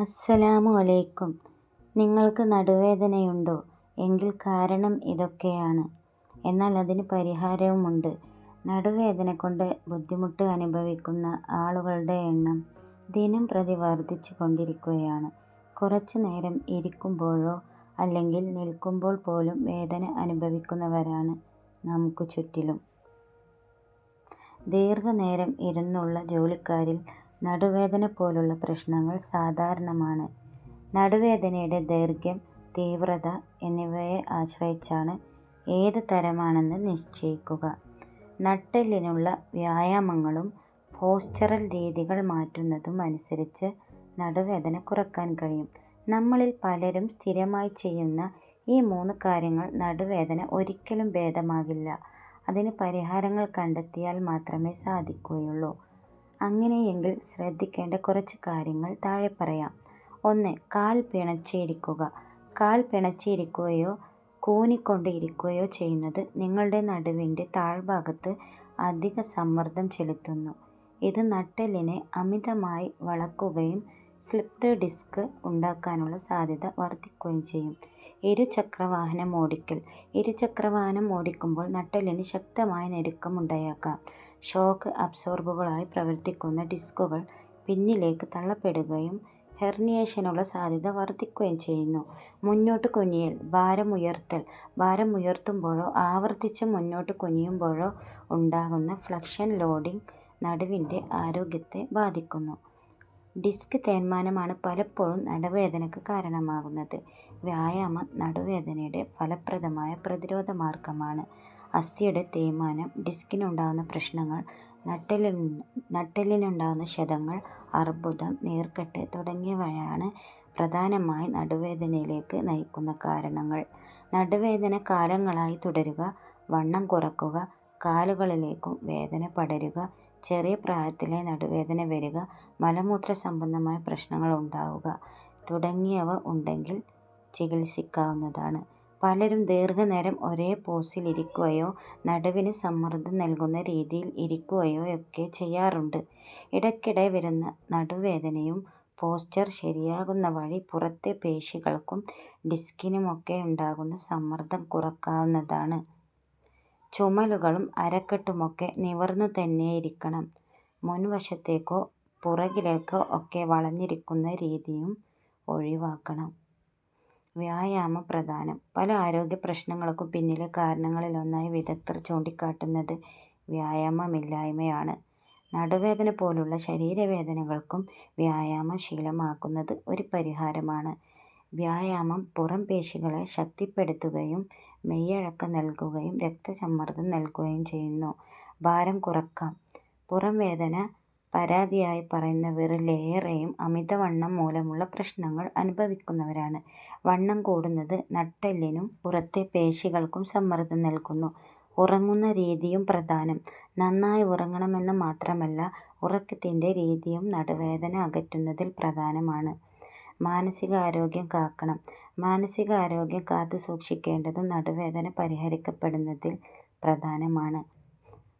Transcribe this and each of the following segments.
അസ്സലാമു അലൈക്കും. നിങ്ങൾക്ക് നടുവേദനയുണ്ടോ? എങ്കിൽ കാരണം ഇതൊക്കെയാണ്. എന്നാൽ അതിന് പരിഹാരവുമുണ്ട്. നടുവേദന കൊണ്ട് ബുദ്ധിമുട്ട് അനുഭവിക്കുന്ന ആളുകളുടെ എണ്ണം ദിനം പ്രതി വർദ്ധിച്ചു കൊണ്ടിരിക്കുകയാണ്. കുറച്ചു നേരം ഇരിക്കുമ്പോഴോ അല്ലെങ്കിൽ നിൽക്കുമ്പോൾ പോലും വേദന അനുഭവിക്കുന്നവരാണ് നമുക്ക് ചുറ്റിലും. ദീർഘനേരം ഇരുന്നുള്ള ജോലിക്കാരിൽ നടുവേദന പോലുള്ള പ്രശ്നങ്ങൾ സാധാരണമാണ്. നടുവേദനയുടെ ദൈർഘ്യം, തീവ്രത എന്നിവയെ ആശ്രയിച്ചാണ് ഏത് തരമാണെന്ന് നിശ്ചയിക്കുക. നട്ടെല്ലിനുള്ള വ്യായാമങ്ങളും പോസ്ചറൽ രീതികൾ മാറ്റുന്നതും അനുസരിച്ച് നടുവേദന കുറയ്ക്കാൻ കഴിയും. നമ്മളിൽ പലരും സ്ഥിരമായി ചെയ്യുന്ന ഈ മൂന്ന് കാര്യങ്ങൾ നടുവേദന ഒരിക്കലും ഭേദമാകില്ല. അതിന് പരിഹാരങ്ങൾ കണ്ടെത്തിയാൽ മാത്രമേ സാധിക്കുകയുള്ളൂ. അങ്ങനെയെങ്കിൽ ശ്രദ്ധിക്കേണ്ട കുറച്ച് കാര്യങ്ങൾ താഴെ പറയാം. ഒന്ന്. കാൽ പിണച്ചിരിക്കുക കാൽ പിണച്ചിരിക്കുകയോ കൂനിക്കൊണ്ടിരിക്കുകയോ ചെയ്യുന്നത് നിങ്ങളുടെ നടുവിന്റെ താഴ്ഭാഗത്ത് അധിക സമ്മർദ്ദം ചെലുത്തുന്നു. ഇത് നട്ടെല്ലിനെ അമിതമായി വളക്കുകയും സ്ലിപ്ഡ് ഡിസ്ക് ഉണ്ടാക്കാനുള്ള സാധ്യത വർദ്ധിക്കുകയും ചെയ്യും. ഇരുചക്രവാഹനം ഓടിക്കൽ. ഇരുചക്രവാഹനം ഓടിക്കുമ്പോൾ നട്ടെല്ലിന് ശക്തമായ ഞെരുക്കം ഉണ്ടായേക്കാം. ഷോക്ക് അബ്സോർബറുകളായി പ്രവർത്തിക്കുന്ന ഡിസ്കുകൾ പിന്നിലേക്ക് തള്ളപ്പെടുകയും ഹെർണിയേഷനുള്ള സാധ്യത വർദ്ധിക്കുകയും ചെയ്യുന്നു. മുന്നോട്ട് കുനിയൽ. ഭാരമുയർത്തൽ ഭാരമുയർത്തുമ്പോഴോ ആവർത്തിച്ച് മുന്നോട്ട് കുനിയുമ്പോഴോ ഉണ്ടാകുന്ന ഫ്ലക്ഷൻ ലോഡിംഗ് നടുവിന്റെ ആരോഗ്യത്തെ ബാധിക്കുന്നു. ഡിസ്ക് തേയ്മാനമാണ് പലപ്പോഴും നടുവേദനയ്ക്ക് കാരണമാകുന്നത്. വ്യായാമം നടുവേദനയുടെ ഫലപ്രദമായ പ്രതിരോധമാർഗമാണ്. അസ്ഥിയുടെ തേയ്മാനം, ഡിസ്കിനുണ്ടാകുന്ന പ്രശ്നങ്ങൾ, നട്ടെല്ലിനുണ്ടാകുന്ന ക്ഷതങ്ങൾ, അർബുദം, നീർക്കെട്ട് തുടങ്ങിയവയാണ് പ്രധാനമായി നടുവേദനയിലേക്ക് നയിക്കുന്ന കാരണങ്ങൾ. നടുവേദന കാലങ്ങളായി തുടരുക, വണ്ണം കുറക്കുക, കാലുകളിലേക്കും വേദന പടരുക, ചെറിയ പ്രായത്തിലേ നടുവേദന വരിക, മലമൂത്ര സംബന്ധമായ പ്രശ്നങ്ങൾ ഉണ്ടാവുക തുടങ്ങിയവ ഉണ്ടെങ്കിൽ ചികിത്സിക്കാവുന്നതാണ്. പലരും ദീർഘനേരം ഒരേ പോസിൽ ഇരിക്കുകയോ നടുവിന് സമ്മർദ്ദം നൽകുന്ന രീതിയിൽ ഇരിക്കുകയോയൊക്കെ ചെയ്യാറുണ്ട്. ഇടയ്ക്കിടെ വരുന്ന നടുവേദനയും പോസ്ചർ ശരിയാകുന്ന വഴി പുറത്തെ പേശികൾക്കും ഡിസ്കിനുമൊക്കെയുണ്ടാകുന്ന സമ്മർദ്ദം കുറയ്ക്കാവുന്നതാണ്. ചുമലുകളും അരക്കെട്ടുമൊക്കെ നിവർന്നു തന്നെയിരിക്കണം. മുൻവശത്തേക്കോ പുറകിലേക്കോ ഒക്കെ വളഞ്ഞിരിക്കുന്ന രീതിയും ഒഴിവാക്കണം. വ്യായാമം പ്രധാനം. പല ആരോഗ്യ പ്രശ്നങ്ങൾക്കും പിന്നിലെ കാരണങ്ങളിലൊന്നായി വിദഗ്ധർ ചൂണ്ടിക്കാട്ടുന്നത് വ്യായാമമില്ലായ്മയാണ്. നടുവേദന പോലുള്ള ശരീരവേദനകൾക്കും വ്യായാമം ശീലമാക്കുന്നത് ഒരു പരിഹാരമാണ്. വ്യായാമം പുറം പേശികളെ ശക്തിപ്പെടുത്തുകയും മെയ്വഴക്കം നൽകുകയും രക്തസമ്മർദ്ദം നൽകുകയും ചെയ്യുന്നു. ഭാരം കുറയ്ക്കാം. പുറംവേദന പരാതിയായി പറയുന്നവരിൽ ഏറെയും അമിതവണ്ണം മൂലമുള്ള പ്രശ്നങ്ങൾ അനുഭവിക്കുന്നവരാണ്. വണ്ണം കൂടുന്നത് നട്ടെല്ലിനും പുറത്തെ പേശികൾക്കും സമ്മർദ്ദം നൽകുന്നു. ഉറങ്ങുന്ന രീതിയും പ്രധാനം. നന്നായി ഉറങ്ങണമെന്നു മാത്രമല്ല, ഉറക്കത്തിന്റെ രീതിയും നടുവേദന അകറ്റുന്നതിൽ പ്രധാനമാണ്. മാനസികാരോഗ്യം കാക്കണം. മാനസികാരോഗ്യം കാത്തുസൂക്ഷിക്കേണ്ടതും നടുവേദന പരിഹരിക്കപ്പെടുന്നതിൽ പ്രധാനമാണ്.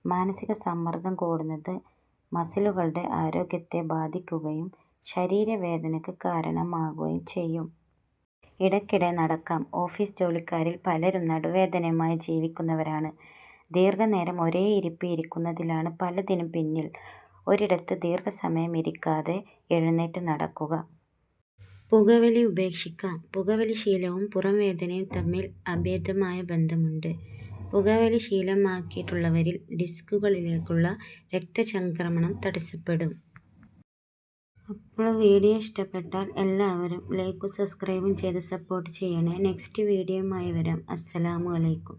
മാനസിക സമ്മർദ്ദം കൂടുന്നത് മസിലുകളുടെ ആരോഗ്യത്തെ ബാധിക്കുകയും ശരീരവേദനയ്ക്ക് കാരണമാകുകയും ചെയ്യും. ഇടയ്ക്കിടെ നടക്കാം. ഓഫീസ് ജോലിക്കാരിൽ പലരും നടുവേദനയുമായി ജീവിക്കുന്നവരാണ്. ദീർഘനേരം ഒരേ ഇരിപ്പ് ഇരിക്കുന്നതിലാണ് പലതിനും പിന്നിൽ. ഒരിടത്ത് ദീർഘസമയം ഇരിക്കാതെ എഴുന്നേറ്റ് നടക്കുക. പുകവലി ഉപേക്ഷിക്കാം. പുകവലി ശീലവും പുറംവേദനയും തമ്മിൽ അഭേദ്യമായ ബന്ധമുണ്ട്. പുകവലി ശീലമാക്കിയിട്ടുള്ളവരിൽ ഡിസ്കുകളിലേക്കുള്ള രക്തചംക്രമണം തടസ്സപ്പെടും. അപ്പോൾ വീഡിയോ ഇഷ്ടപ്പെട്ടാൽ എല്ലാവരും ലൈക്കും സബ്സ്ക്രൈബും ചെയ്ത് സപ്പോർട്ട് ചെയ്യണേ. നെക്സ്റ്റ് വീഡിയോയുമായി വരാം. അസ്സലാമു അലൈക്കും.